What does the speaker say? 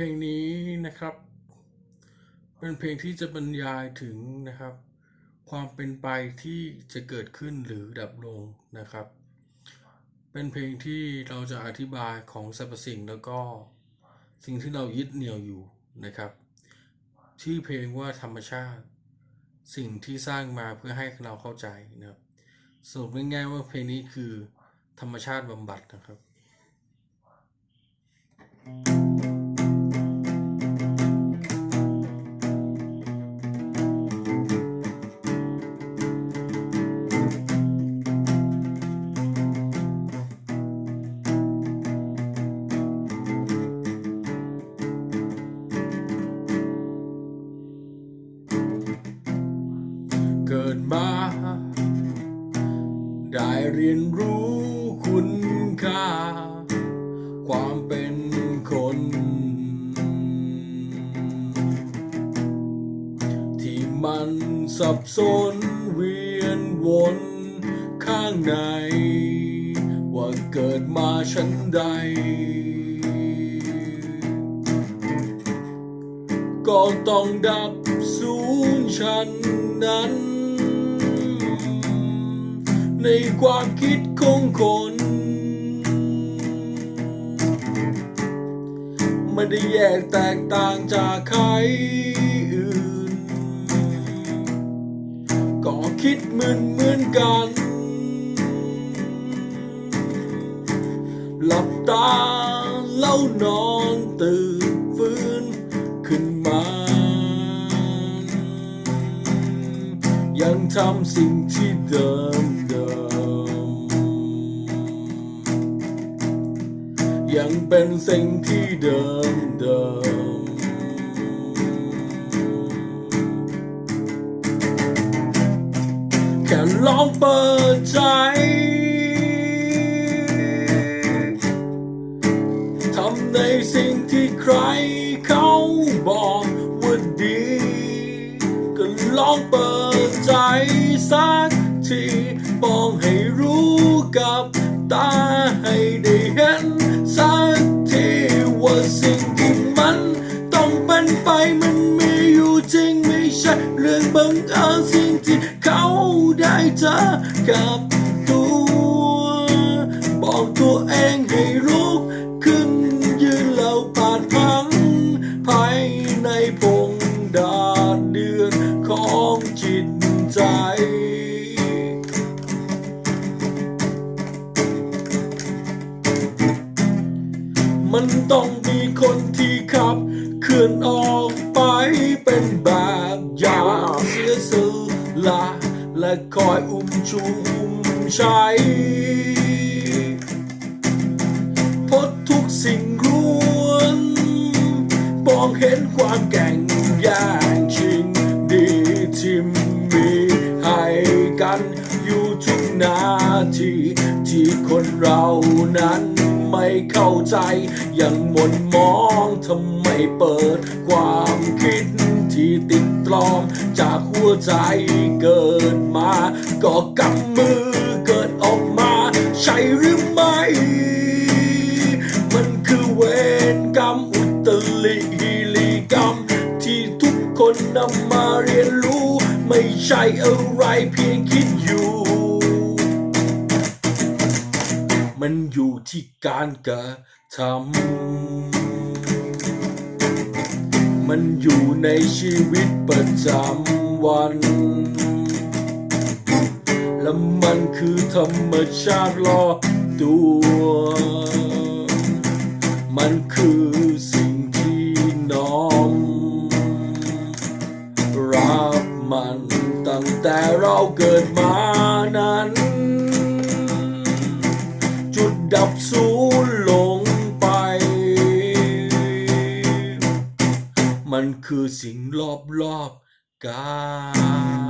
ลงนี้นะครับ เป็นเพลงที่จะบรรยายถึงนะครับ ความเป็นไปที่จะเกิดขึ้นหรือดับลงนะครับ เป็นเพลงที่เราจะอธิบายของสรรพสิ่งแล้วก็สิ่งที่เรายึดเหนี่ยวอยู่นะครับ ชื่อเพลงว่าธรรมชาติ สิ่งที่สร้างมาเพื่อให้เราเข้าใจนะครับสรุปง่ายๆว่าเพลงนี้คือธรรมชาติบำบัดนะครับ เกิดมา ได้เรียนรู้คุณค่า ความเป็นคน ที่มันสับสนเวียนวนข้างใน ว่าเกิดมาชั้นใดก็ต้องดับสูญฉันนั้น ในความคิดของคน ไม่ได้แยกแตกต่างจากใครอื่น ก็คิดเหมือนเหมือนกัน หลับตาแล้วนอนตื่น ยังทำสิ่งที่เดิมเดิมยังเป็นสิ่งที่เดิมเดิมแค่ลองเปิดใจทำในสิ่งที่ใครเขาบอกว่าดี ก็ลองเปิด สักทีมองให้รู้กับตาให้ได้เห็นสักทีว่าสิ่งที่มัน ต้องเป็นไปมันมีอยู่จริงไม่ใช่เรื่องบังเอิญสิ่งที่เขาได้เจอกับตัวบอกตัวเอง มันต้องมีคนที่ขับเคลื่อนออกไปเป็นแบบอย่างเสียสละและคอยอุ้มชูอุ้มใช้เพราะทุกสิ่งล้วนมองเห็นความแก่งแย่งชิงดีที่มีให้กันอยู่ทุกนาทีที่คนเรานั้น ไม่เข้าใจ ยังหม่นมองทำไมเปิด ความคิดที่ติดตรอม จากหัวใจเกิดมา ก็กำมือเกิดออกมา ใช่หรือไม่ มันคือเวรกรรมอุตลิฮิลิกรรม ที่ทุกคนนำมาเรียนรู้ ไม่ใช่อะไรเพียงคิดอยู่ มันอยู่ที่การกระทำมันอยู่ในชีวิตประจำวัน และมันคือธรรมชาติรอตัว มันคือสิ่งที่น้อมรับมันตั้งแต่เราเกิดมา มันคือสิ่งรอบๆกาย